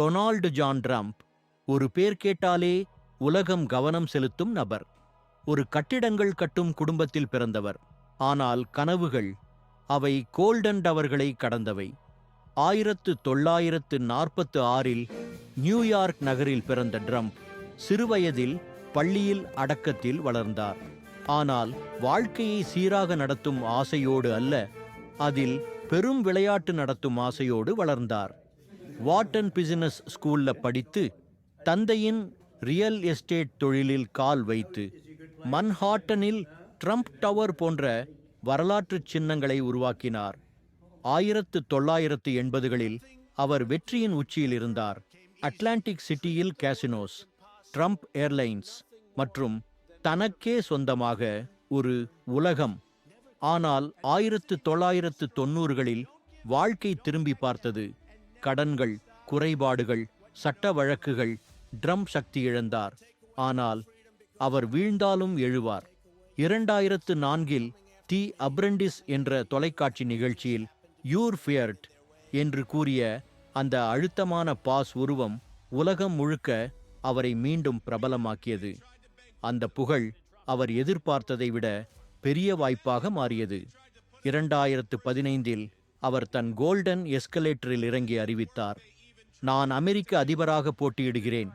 Donald John Trump ஒரு பேர் கேட்டாலே உலகம் கவனம் செலுத்தும் நபர். ஒரு கட்டிடங்கள் கட்டும் குடும்பத்தில் பிறந்தவர். ஆனால் கனவுகள் அவை கோல்டன் டவர்களை கடந்தவை. ஆயிரத்து தொள்ளாயிரத்து நாற்பத்து ஆறில் நியூயார்க் நகரில் பிறந்த ட்ரம்ப் சிறுவயதில் பள்ளியில் அடக்கத்தில் வளர்ந்தார். ஆனால் வாழ்க்கையை சீராக நடத்தும் ஆசையோடு அல்ல அதில் பெரும் விளையாட்டு நடத்தும் ஆசையோடு வளர்ந்தார். வாட்டன் பிசினஸ் ஸ்கூல்ல படித்து தந்தையின் ரியல் எஸ்டேட் தொழிலில் கால் வைத்து மன்ஹாட்டனில் ட்ரம்ப் டவர் போன்ற வரலாற்றுச் சின்னங்களை உருவாக்கினார். ஆயிரத்து தொள்ளாயிரத்து எண்பதுகளில் அவர் வெற்றியின் உச்சியில் இருந்தார். அட்லாண்டிக் சிட்டியில் கேசினோஸ் ட்ரம்ப் ஏர்லைன்ஸ் மற்றும் தனக்கே சொந்தமாக ஒரு உலகம். ஆனால் ஆயிரத்து தொள்ளாயிரத்து தொண்ணூறுகளில் வாழ்க்கை திரும்பி பார்த்தது கடன்கள் குறைபாடுகள் சட்ட வழக்குகள் ட்ரம் சக்தி இழந்தார். ஆனால் அவர் வீழ்ந்தாலும் எழுவார். இரண்டாயிரத்து நான்கில் தி அப்ரெண்டிஸ் என்ற தொலைக்காட்சி நிகழ்ச்சியில் யூர் ஃபியர்ட் என்று கூறிய அந்த அழுத்தமான பாஸ் உருவம் உலகம் முழுக்க அவரை மீண்டும் பிரபலமாக்கியது. அந்த புகழ் அவர் எதிர்பார்த்ததை விட பெரிய வாய்ப்பாக மாறியது. இரண்டாயிரத்து பதினைந்தில் அவர் தன் கோல்டன் எஸ்கலேட்டரில் இறங்கி அறிவித்தார். நான் அமெரிக்க அதிபராக போட்டியிடுகிறேன்.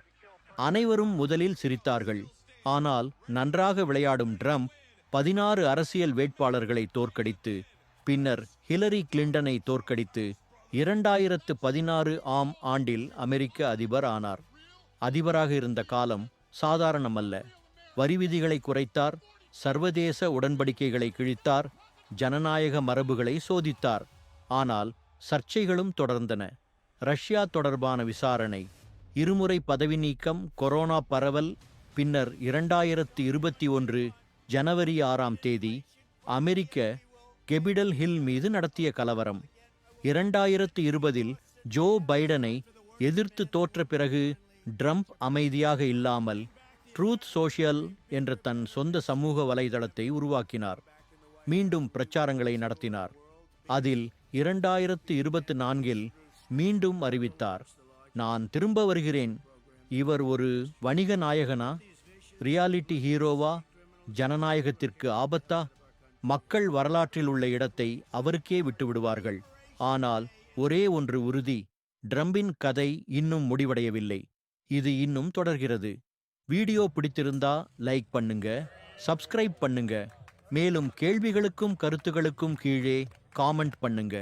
அனைவரும் முதலில் சிரித்தார்கள். ஆனால் நன்றாக விளையாடும் ட்ரம்ப் பதினாறு அரசியல் வேட்பாளர்களை தோற்கடித்து பின்னர் ஹிலரி கிளிண்டனை தோற்கடித்து இரண்டாயிரத்து பதினாறு ஆம் ஆண்டில் அமெரிக்க அதிபர் ஆனார். அதிபராக இருந்த காலம் சாதாரணமல்ல. வரி விதிகளை குறைத்தார் சர்வதேச உடன்படிக்கைகளை கிழித்தார் ஜனநாயக மரபுகளை சோதித்தார். ஆனால் சர்ச்சைகளும் தொடர்ந்தன. ரஷ்யா தொடர்பான விசாரணை இருமுறை பதவி நீக்கம் கொரோனா பரவல் பின்னர் இரண்டாயிரத்து இருபத்தி ஒன்று ஜனவரி ஆறாம் தேதி அமெரிக்க கெபிடல் ஹில் மீது நடத்திய கலவரம். இரண்டாயிரத்து இருபதில் ஜோ பைடனை எதிர்த்து தோற்ற பிறகு ட்ரம்ப் அமைதியாக இல்லாமல் ட்ரூத் சோஷியல் என்ற தன் சொந்த சமூக வலைதளத்தை உருவாக்கினார். மீண்டும் பிரச்சாரங்களை நடத்தினார். அதில் இரண்டாயிரத்து இருபத்து நான்கில் மீண்டும் அறிவித்தார். நான் திரும்ப வருகிறேன். இவர் ஒரு வணிக நாயகனா? ரியாலிட்டி ஹீரோவா? ஜனநாயகத்திற்கு ஆபத்தா? மக்கள் வரலாற்றில் உள்ள இடத்தை அவருக்கே விட்டுவிடுவார்கள். ஆனால் ஒரே ஒன்று உறுதி. ட்ரம்பின் கதை இன்னும் முடிவடையவில்லை. இது இன்னும் தொடர்கிறது. வீடியோ பிடித்திருந்தா லைக் பண்ணுங்க சப்ஸ்கிரைப் பண்ணுங்க. மேலும் கேள்விகளுக்கும் கருத்துகளுக்கும் கீழே காமெண்ட் பண்ணுங்க.